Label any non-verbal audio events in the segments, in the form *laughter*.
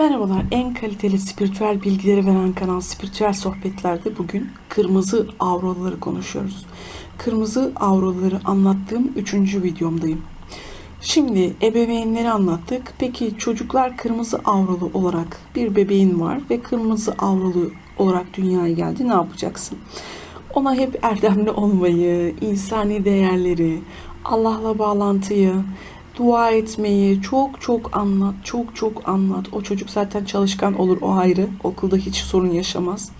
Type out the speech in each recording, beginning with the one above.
Merhabalar, en kaliteli spiritüel bilgileri veren kanal Spiritüel Sohbetler'de bugün kırmızı auraları konuşuyoruz. Kırmızı auraları anlattığım üçüncü videomdayım. Şimdi ebeveynleri anlattık. Peki çocuklar kırmızı auralı olarak bir bebeğin var ve kırmızı auralı olarak dünyaya geldi. Ne yapacaksın? Ona hep erdemli olmayı, insani değerleri, Allah'la bağlantıyı, dua etmeyi çok çok anlat, çok çok anlat. O çocuk zaten çalışkan olur, o ayrı. Okulda hiç sorun yaşamaz.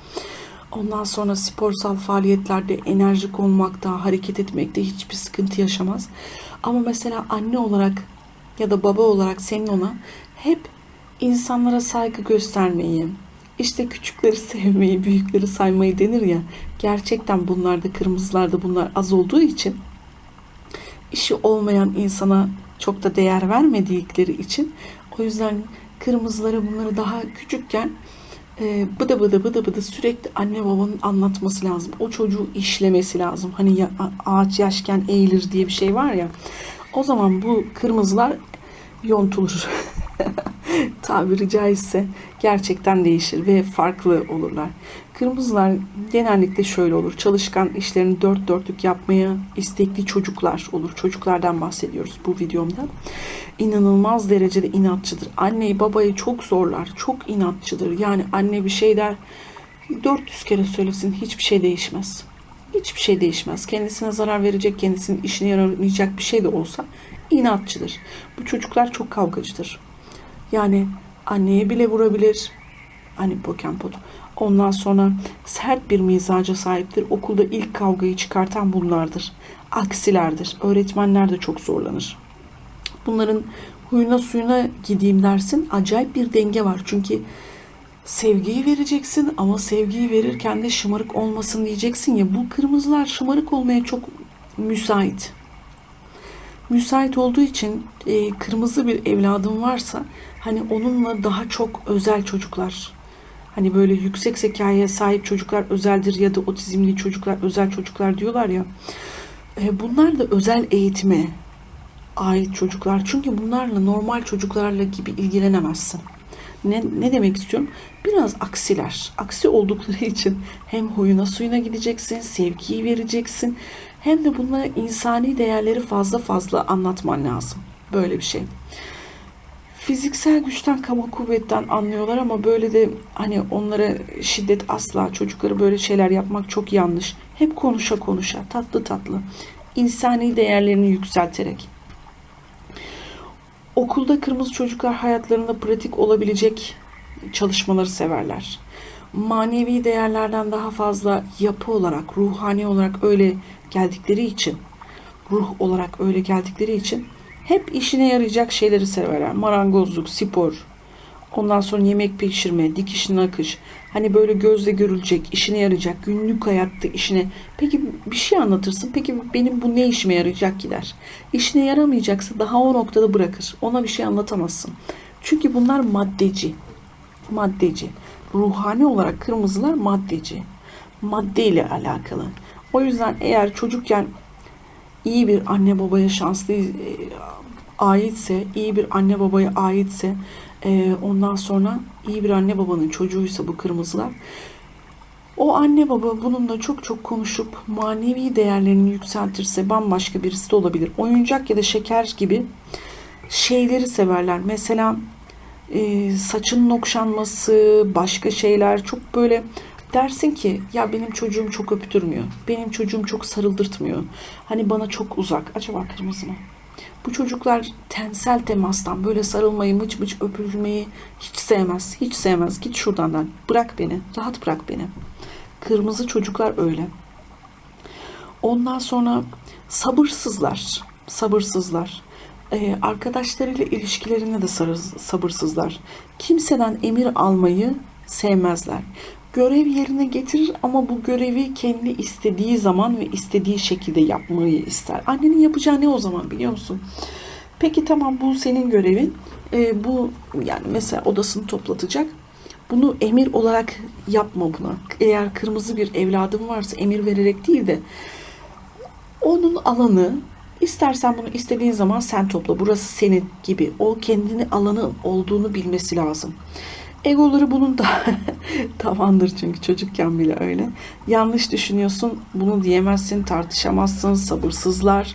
Ondan sonra sporsal faaliyetlerde enerjik olmakta, hareket etmekte hiçbir sıkıntı yaşamaz. Ama mesela anne olarak ya da baba olarak senin ona hep insanlara saygı göstermeyi, işte küçükleri *laughs* sevmeyi, büyükleri saymayı denir ya. Gerçekten bunlarda, kırmızılarda bunlar az olduğu için işi olmayan insana çok da değer vermedikleri için o yüzden kırmızıları bunları daha küçükken e, bıdı bıdı bıdı bıdı sürekli anne babanın anlatması lazım. O çocuğu işlemesi lazım. Hani ya, ağaç yaşken eğilir diye bir şey var ya. O zaman bu kırmızılar yontulur. *laughs* *laughs* Tabiri caizse gerçekten değişir ve farklı olurlar. Kırmızılar genellikle şöyle olur. Çalışkan işlerini dört dörtlük yapmaya istekli çocuklar olur. Çocuklardan bahsediyoruz bu videomda. İnanılmaz derecede inatçıdır. Anneyi babayı çok zorlar. Çok inatçıdır. Yani anne bir şey der 400 kere söylesin hiçbir şey değişmez. Hiçbir şey değişmez. Kendisine zarar verecek, kendisinin işine yaramayacak bir şey de olsa inatçıdır. Bu çocuklar çok kavgacıdır. Yani anneye bile vurabilir. Hani pokempot. Ondan sonra sert bir mizaca sahiptir. Okulda ilk kavgayı çıkartan bunlardır. Aksilerdir. Öğretmenler de çok zorlanır. Bunların huyuna suyuna gideyim dersin. Acayip bir denge var. Çünkü sevgiyi vereceksin ama sevgiyi verirken de şımarık olmasın diyeceksin ya. Bu kırmızılar şımarık olmaya çok müsait. Müsait olduğu için e, kırmızı bir evladım varsa hani onunla daha çok özel çocuklar hani böyle yüksek zekaya sahip çocuklar özeldir ya da otizmli çocuklar özel çocuklar diyorlar ya e, bunlar da özel eğitime ait çocuklar çünkü bunlarla normal çocuklarla gibi ilgilenemezsin. Ne, ne demek istiyorum? Biraz aksiler. Aksi oldukları *laughs* için hem huyuna suyuna gideceksin, sevgiyi vereceksin. Hem de bunlara insani değerleri fazla fazla anlatman lazım. Böyle bir şey. Fiziksel güçten, kaba kuvvetten anlıyorlar ama böyle de hani onlara şiddet asla, çocukları böyle şeyler yapmak çok yanlış. Hep konuşa konuşa, tatlı tatlı. insani değerlerini yükselterek. Okulda kırmızı çocuklar hayatlarında pratik olabilecek çalışmaları severler. Manevi değerlerden daha fazla yapı olarak, ruhani olarak öyle geldikleri için, ruh olarak öyle geldikleri için hep işine yarayacak şeyleri severler. Marangozluk, spor, ondan sonra yemek pişirme, dikiş nakış. Hani böyle gözle görülecek, işine yarayacak, günlük hayatta işine. Peki bir şey anlatırsın. Peki benim bu ne işime yarayacak gider. İşine yaramayacaksa daha o noktada bırakır. Ona bir şey anlatamazsın. Çünkü bunlar maddeci. Maddeci. Ruhani olarak kırmızılar maddeci. Madde ile alakalı. O yüzden eğer çocukken iyi bir anne babaya şanslı e, aitse, iyi bir anne babaya aitse, e, ondan sonra iyi bir anne babanın çocuğuysa bu kırmızılar, o anne baba bununla çok çok konuşup manevi değerlerini yükseltirse bambaşka birisi de olabilir. Oyuncak ya da şeker gibi şeyleri severler. Mesela e, saçının okşanması, başka şeyler çok böyle dersin ki ya benim çocuğum çok öptürmüyor. Benim çocuğum çok sarıldırtmıyor. Hani bana çok uzak. Acaba kırmızı mı? Bu çocuklar tensel temastan böyle sarılmayı, mıç mıç öpülmeyi hiç sevmez. Hiç sevmez. Git şuradan lan. Bırak beni. Rahat bırak beni. Kırmızı çocuklar öyle. Ondan sonra sabırsızlar. Sabırsızlar. Ee, arkadaşlarıyla ilişkilerinde de sabırsızlar. Kimseden emir almayı sevmezler görev yerine getirir ama bu görevi kendi istediği zaman ve istediği şekilde yapmayı ister. Annenin yapacağı ne o zaman biliyor musun? Peki tamam bu senin görevin. E, bu yani mesela odasını toplatacak. Bunu emir olarak yapma buna. Eğer kırmızı bir evladım varsa emir vererek değil de onun alanı İstersen bunu istediğin zaman sen topla. Burası senin gibi. O kendini alanı olduğunu bilmesi lazım. Egoları bunun da *laughs* tavandır çünkü çocukken bile öyle. Yanlış düşünüyorsun, bunu diyemezsin, tartışamazsın, sabırsızlar.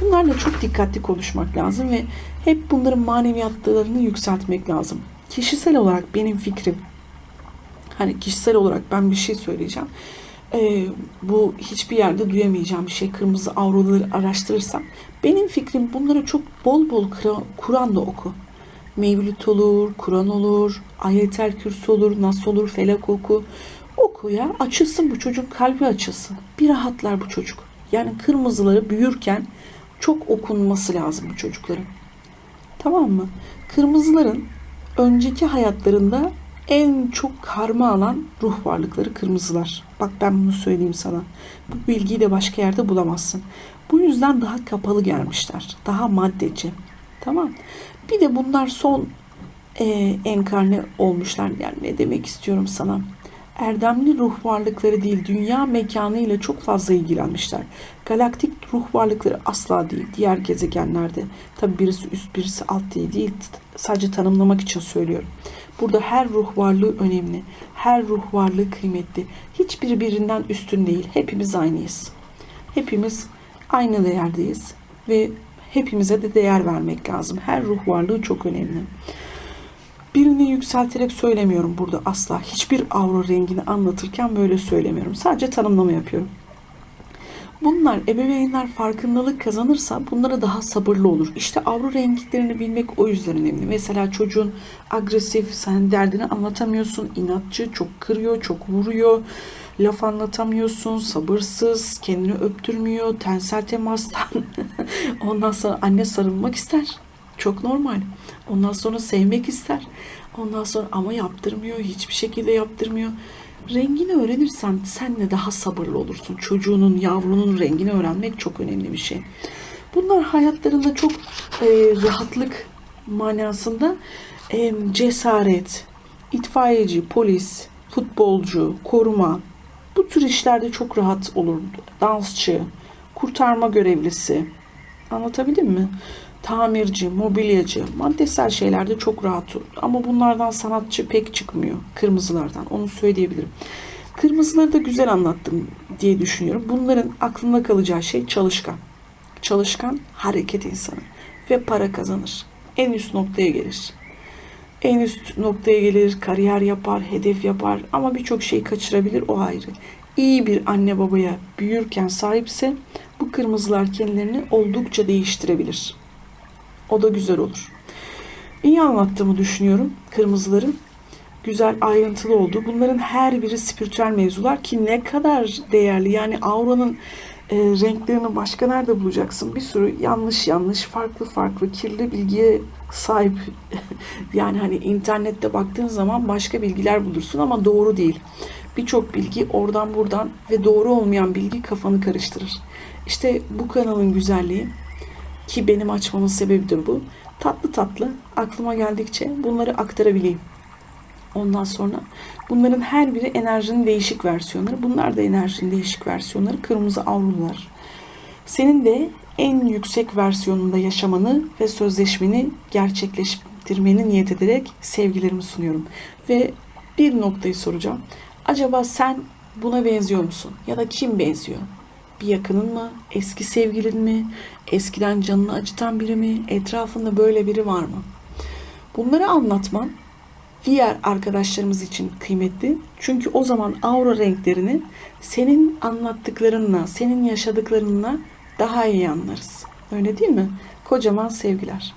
Bunlarla çok dikkatli konuşmak lazım ve hep bunların maneviyatlarını yükseltmek lazım. Kişisel olarak benim fikrim, hani kişisel olarak ben bir şey söyleyeceğim. Ee, bu hiçbir yerde duyamayacağım bir şey. Kırmızı avroları araştırırsam. Benim fikrim bunlara çok bol bol Kura- Kur'an da oku. Mevlüt olur, Kur'an olur, ayetel kürsü olur, nas olur, felak oku. Oku ya, açılsın bu çocuğun kalbi açılsın. Bir rahatlar bu çocuk. Yani kırmızıları büyürken çok okunması lazım bu çocukların. Tamam mı? Kırmızıların önceki hayatlarında en çok karma alan ruh varlıkları kırmızılar. Bak ben bunu söyleyeyim sana. Bu bilgiyi de başka yerde bulamazsın. Bu yüzden daha kapalı gelmişler. Daha maddeci. Tamam. Bir de bunlar son e, enkarne olmuşlar. Yani ne demek istiyorum sana? Erdemli ruh varlıkları değil, dünya mekanı ile çok fazla ilgilenmişler. Galaktik ruh varlıkları asla değil, diğer gezegenlerde. Tabi birisi üst, birisi alt diye değil, sadece tanımlamak için söylüyorum. Burada her ruh varlığı önemli, her ruh varlığı kıymetli. Hiçbiri birinden üstün değil, hepimiz aynıyız. Hepimiz aynı değerdeyiz ve hepimize de değer vermek lazım. Her ruh varlığı çok önemli. Birini yükselterek söylemiyorum burada asla. Hiçbir avro rengini anlatırken böyle söylemiyorum. Sadece tanımlama yapıyorum. Bunlar ebeveynler farkındalık kazanırsa bunlara daha sabırlı olur. İşte avro renklerini bilmek o yüzden önemli. Mesela çocuğun agresif, sen derdini anlatamıyorsun, inatçı, çok kırıyor, çok vuruyor, laf anlatamıyorsun, sabırsız, kendini öptürmüyor, tensel temastan. *laughs* Ondan sonra anne sarılmak ister. Çok normal. Ondan sonra sevmek ister. Ondan sonra ama yaptırmıyor. Hiçbir şekilde yaptırmıyor. Rengini öğrenirsen sen de daha sabırlı olursun. Çocuğunun, yavrunun rengini öğrenmek çok önemli bir şey. Bunlar hayatlarında çok e, rahatlık manasında e, cesaret, itfaiyeci, polis, futbolcu, koruma bu tür işlerde çok rahat olur. Dansçı, kurtarma görevlisi. Anlatabildim mi? Tamirci, mobilyacı, maddesel şeylerde çok rahat olur. Ama bunlardan sanatçı pek çıkmıyor. Kırmızılardan. Onu söyleyebilirim. Kırmızıları da güzel anlattım diye düşünüyorum. Bunların aklında kalacağı şey çalışkan. Çalışkan hareket insanı. Ve para kazanır. En üst noktaya gelir. En üst noktaya gelir, kariyer yapar, hedef yapar ama birçok şeyi kaçırabilir o ayrı. İyi bir anne babaya büyürken sahipse bu kırmızılar kendilerini oldukça değiştirebilir. O da güzel olur. İyi anlattığımı düşünüyorum kırmızıların. Güzel ayrıntılı oldu. Bunların her biri spiritüel mevzular ki ne kadar değerli. Yani auranın e, renklerini başka nerede bulacaksın? Bir sürü yanlış yanlış, farklı farklı, kirli bilgiye sahip. *laughs* yani hani internette baktığın zaman başka bilgiler bulursun ama doğru değil. Birçok bilgi oradan buradan ve doğru olmayan bilgi kafanı karıştırır. İşte bu kanalın güzelliği ki benim açmamın sebebidir bu. Tatlı tatlı aklıma geldikçe bunları aktarabileyim. Ondan sonra bunların her biri enerjinin değişik versiyonları. Bunlar da enerjinin değişik versiyonları. Kırmızı avlular. Senin de en yüksek versiyonunda yaşamanı ve sözleşmeni gerçekleştirmeni niyet ederek sevgilerimi sunuyorum. Ve bir noktayı soracağım. Acaba sen buna benziyor musun? Ya da kim benziyor? Bir yakının mı? Eski sevgilin mi? Eskiden canını acıtan biri mi? Etrafında böyle biri var mı? Bunları anlatman diğer arkadaşlarımız için kıymetli. Çünkü o zaman aura renklerini senin anlattıklarınla, senin yaşadıklarınla daha iyi anlarız. Öyle değil mi? Kocaman sevgiler.